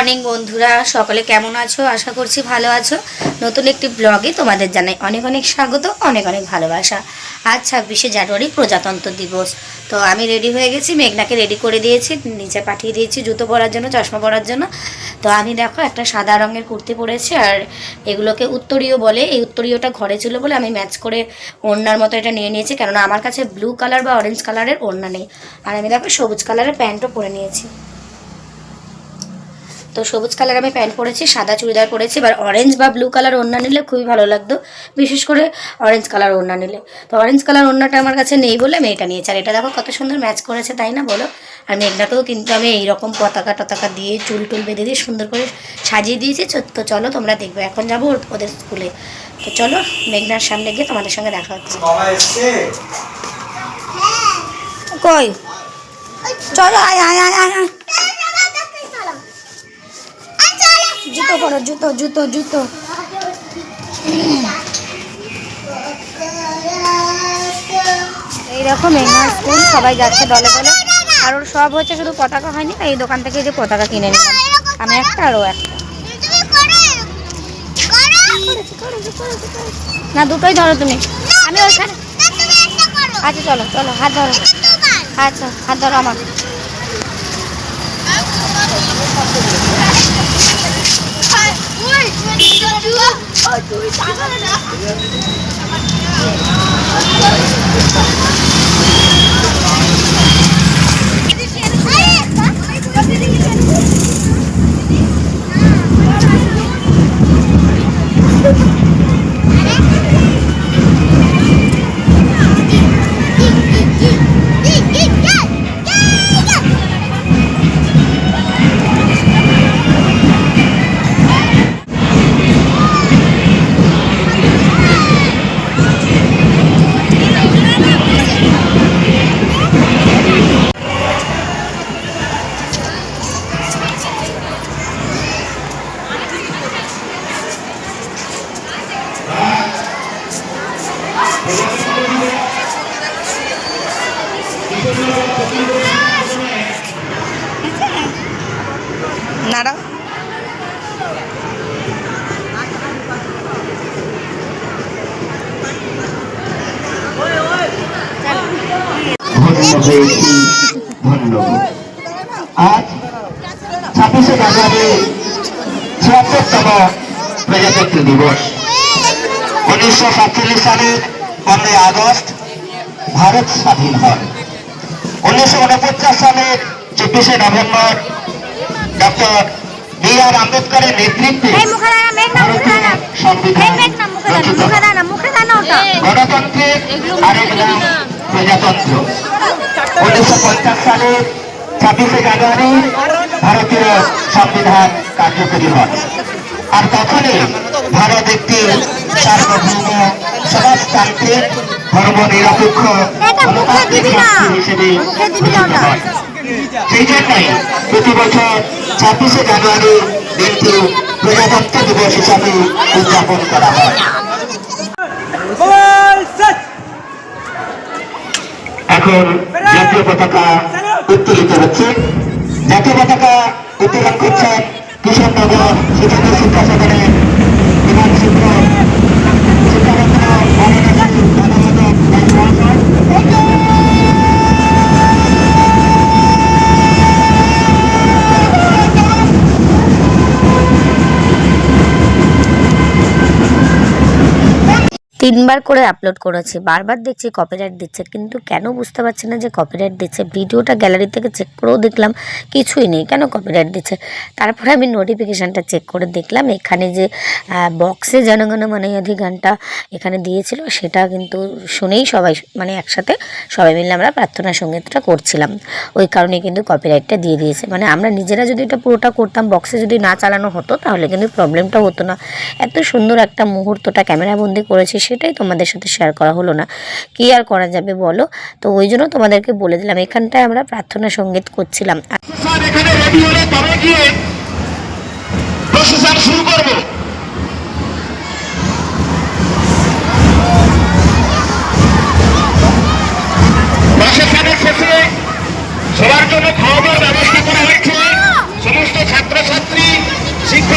Morning বন্ধুরা, সকলে কেমন আছো? আশা করছি ভালো আছো। নতুন একটি ব্লগে তোমাদের জানাই অনেক অনেক স্বাগত, অনেক অনেক ভালোবাসা। আজ ছাব্বিশে জানুয়ারি প্রজাতন্ত্র দিবস। তো আমি রেডি হয়ে গেছি, মেঘনাকে রেডি করে দিয়েছি, নিচে পাঠিয়ে দিয়েছি জুতো পরার জন্য, চশমা পরার জন্য। তো আমি দেখো একটা সাদা রঙের কুর্তি পরেছি আর এগুলোকে উত্তরীয় বলে, এই উত্তরীয়টা ঘরে ছিল বলে আমি ম্যাচ করে ওড়নার মতো এটা নিয়ে নিয়েছি, কেননা আমার কাছে ব্লু কালার বা অরেঞ্জ কালারের ওড়না নেই। আর আমি দেখো সবুজ কালারের প্যান্টও পরে নিয়েছি। তো সবুজ কালার আমি প্যান্ট পরেছি সাদা চুড়িদার পরেছি এবার অরেঞ্জ বা ব্লু কালার ওড়না নিলে খুবই ভালো লাগতো। বিশেষ করে অরেঞ্জ কালার ওড়না নিলে। তো অরেঞ্জ কালার ওড়নাটা আমার কাছে নেই বলে আমি এটা নিয়েছি। আর এটা দেখো কত সুন্দর ম্যাচ করেছে তাই না বলো? আর মেঘনাকেও কিন্তু আমি এইরকম পতাকা টতাকা দিয়ে চুল টুল বেঁধে দিয়ে সুন্দর করে সাজিয়ে দিয়েছি। চ- তো চলো তোমরা দেখবে এখন যাব ওর- ওদের স্কুলে তো চলো মেঘনার সামনে গিয়ে তোমাদের সঙ্গে দেখা হচ্ছে। বাবা কই? চলো আয় আয় আয় আয়। জুতো পরো, জুতো জুতো জুতো। এই দেখো মেঘনা স্কুল, সবাই যাচ্ছে দলে দলে। আর ওর সব হচ্ছে শুধু পতাকা হয়নি, এই দোকান থেকে যে পতাকা কিনে নিলাম আমি একটা আরও একটা। না, দুটোই ধরো তুমি। আমি ওইখানে আচ্ছা চলো চলো, হাত ধরো। আচ্ছা হাত ধরো আমার। Chưa, tôi. হয়েছি ধন্য আজ ছাব্বিশে জানুয়ারি ছিয়াত্তরতম প্রজাতন্ত্র দিবস। উনিশশো সাতচল্লিশ সালের পনেরোই আগস্ট ভারত স্বাধীন হয়। উনিশশো সালের চব্বিশে নভেম্বর ডক্টর বি আর আম্বেদকরের নেতৃত্বে গণতন্ত্রের আরেক নাম প্রজাতন্ত্র উনিশশো পঞ্চাশ সালের ছাব্বিশে জানুয়ারি ভারতীয় সংবিধান কার্যকরী হয় আর তখনই ভারত একটি সার্বভৌম সমাজতান্ত্রিক ধর্ম নিরপেক্ষ এটা মুখে দিবি না। রাষ্ট্র হিসেবে। হয়। সেই জন্যই প্রতি বছর ছাব্বিশে জানুয়ারি দিনটি প্রজাতন্ত্র দিবস হিসাবে উদযাপন করা হয়। এখন জাতীয় পতাকা উত্তোলিত হচ্ছে। জাতীয় পতাকা উত্তোলন করছেন কিশোরনগর শিক্ষক শিক্ষা সদনের বিমান শিক্ষক তিনবার করে আপলোড করেছি, বারবার দেখছি কপিরাইট দিচ্ছে, কিন্তু কেন বুঝতে পারছি না যে কপিরাইট দিচ্ছে। ভিডিওটা গ্যালারি থেকে চেক করেও দেখলাম, কিছুই নেই, কেন কপিরাইট দিচ্ছে? তারপরে আমি নোটিফিকেশানটা চেক করে দেখলাম, এখানে যে বক্সে জনগণ মানে গানটা এখানে দিয়েছিল, সেটা কিন্তু শুনেই সবাই মানে একসাথে সবাই মিলে আমরা প্রার্থনা সঙ্গীতটা করছিলাম। ওই কারণে কিন্তু কপিরাইটটা দিয়ে দিয়েছে। মানে আমরা নিজেরা যদি এটা পুরোটা করতাম বক্সে যদি না চালানো হতো, তাহলে কিন্তু প্রবলেমটা হতো না। এত সুন্দর একটা মুহূর্তটা ক্যামেরাবন্দি করেছি সেটাই তোমাদের সাথে শেয়ার করা হলো না। কি আর করা যাবে বলো? তো ওই জন্য তোমাদেরকে বলে দিলাম, এখানটায় আমরা প্রার্থনা সংগীত করছিলাম। করা হয়েছে। সমস্ত ছাত্রছাত্রী তো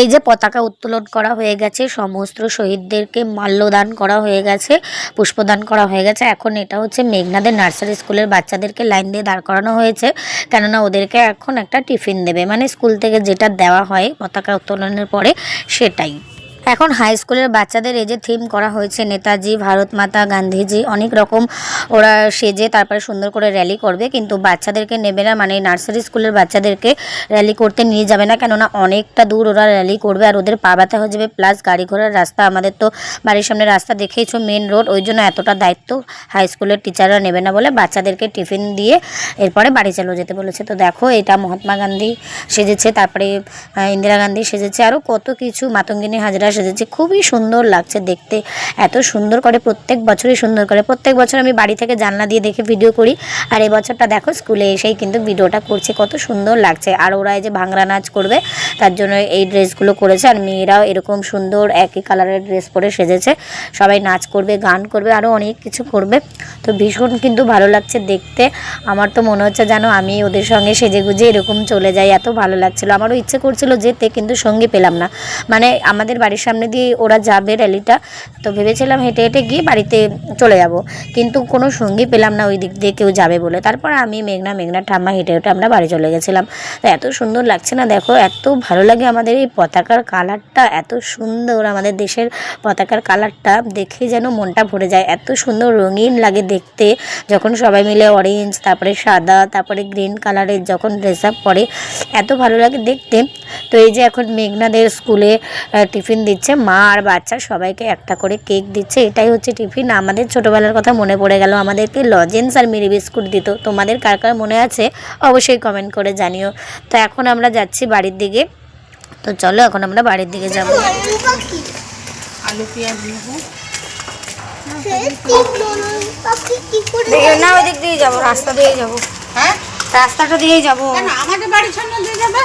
এই যে পতাকা উত্তোলন করা হয়ে গেছে, সমস্ত শহীদদেরকে মাল্যদান করা হয়ে গেছে, পুষ্পদান করা হয়ে গেছে। এখন এটা হচ্ছে মেঘনাদের নার্সারি স্কুলের বাচ্চাদেরকে লাইন দিয়ে দাঁড় করানো হয়েছে। কেননা ওদেরকে এখন একটা টিফিন দেবে। মানে স্কুল থেকে যেটা দেওয়া হয় পতাকা উত্তোলনের পরে সেটাই। এখন হাই স্কুলের বাচ্চাদের এই যে থিম করা হয়েছে, নেতাজি ভারত মাতা গান্ধীজি, অনেক রকম ওরা সেজে তারপরে সুন্দর করে র্যালি করবে। কিন্তু বাচ্চাদেরকে নেবে না মানে নার্সারি স্কুলের বাচ্চাদেরকে র্যালি করতে নিয়ে যাবে না। কেননা অনেকটা দূর ওরা র্যালি করবে আর ওদের পা ব্যথা হয়ে যাবে। প্লাস গাড়ি ঘোড়ার রাস্তা আমাদের তো বাড়ির সামনে রাস্তা দেখেইছো মেন রোড ওই জন্য এতটা দায়িত্ব হাই স্কুলের টিচাররা নেবে না বলে বাচ্চাদেরকে টিফিন দিয়ে এরপরে বাড়ি চালিয়ে যেতে বলেছে। তো দেখো, এটা মহাত্মা গান্ধী সেজেছে, তারপরে ইন্দিরা গান্ধী সেজেছে। আরও কত কিছু মাতঙ্গিনী হাজরা সেজেছে। খুবই সুন্দর লাগছে দেখতে। এত সুন্দর করে প্রত্যেক বছরই সুন্দর করে। প্রত্যেক বছর আমি বাড়ি থেকে জানলা দিয়ে দেখে ভিডিও করি। আর এবছরটা দেখো, স্কুলে এসেই কিন্তু ভিডিওটা করছে। কত সুন্দর লাগছে। আর ওরা এই যে ভাংরা নাচ করবে, তার জন্য এই ড্রেসগুলো করেছে। আর মেয়েরাও এরকম সুন্দর একই কালারের ড্রেস পরে সেজেছে। সবাই নাচ করবে, গান করবে আরও অনেক কিছু করবে। তো ভীষণ কিন্তু ভালো লাগছে দেখতে। আমার তো মনে হচ্ছে যেন আমি ওদের সঙ্গে সেজে গুজে এরকম চলে যাই। এত ভালো লাগছিল। আমারও ইচ্ছে করছিল যেতে, কিন্তু সঙ্গী পেলাম না। মানে আমাদের বাড়ির সামনে দিয়ে ওরা যাবে র্যালিটা, তো ভেবেছিলাম হেঁটে হেঁটে গিয়ে বাড়িতে চলে যাব। কিন্তু কোনো সঙ্গী পেলাম না ওই দিক দিয়ে কেউ যাবে বলে। তারপর আমি, মেঘনা মেঘনা ঠাম্মা হেঁটে হেঁটে আমরা বাড়ি চলে গেছিলাম। তো এত সুন্দর লাগছে না দেখো, এত ভালো লাগে আমাদের এই পতাকার কালারটা, এত সুন্দর আমাদের দেশের পতাকার কালারটা, দেখে যেন মনটা ভরে যায়। এত সুন্দর রঙিন লাগে দেখতে, যখন সবাই মিলে অরেঞ্জ তারপরে সাদা, তারপরে গ্রিন কালারের যখন ড্রেস আপ পরে, এত ভালো লাগে দেখতে। তো এই যে এখন মেঘনাদের স্কুলে টিফিন দিচ্ছে মা আর বাচ্চা সবাইকে একটা করে কেক দিচ্ছে। এটাই হচ্ছে টিফিন। আমাদের ছোটোবেলার কথা মনে পড়ে গেল। আমাদেরকে লজেন্স আর মিরি বিস্কুট দিত। তোমাদের কার কার মনে আছে? অবশ্যই কমেন্ট করে জানিও। তো এখন আমরা যাচ্ছি বাড়ির দিকে। তো চলো এখন আমরা বাড়ির দিকে যাব। আলু পেঁয়াজ না ওই দিক দিয়ে যাব। রাস্তা দিয়েই যাব। হ্যাঁ? রাস্তাটা দিয়েই যাব। আমাদের বাড়ির সামনে দিয়ে যাবে?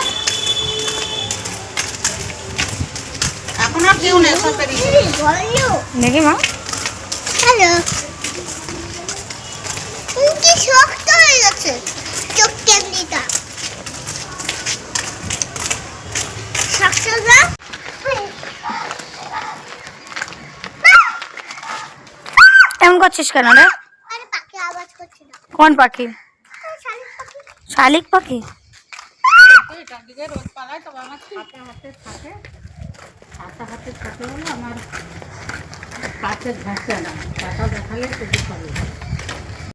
দেখি মা। হ্যালো কি শক্ত হয়ে গেছে। চোখ ক্যান্ডিটা এমন করছিস কেন রে? পাখি আওয়াজ করছে কোন পাখি? শালিক পাখি। রোদ পালায় তবে আমার হাতে হাতে থাকে। হাতে হাতে থাকে আমার কাছে ঘাসে না টাকা দেখালে সেটি খাবে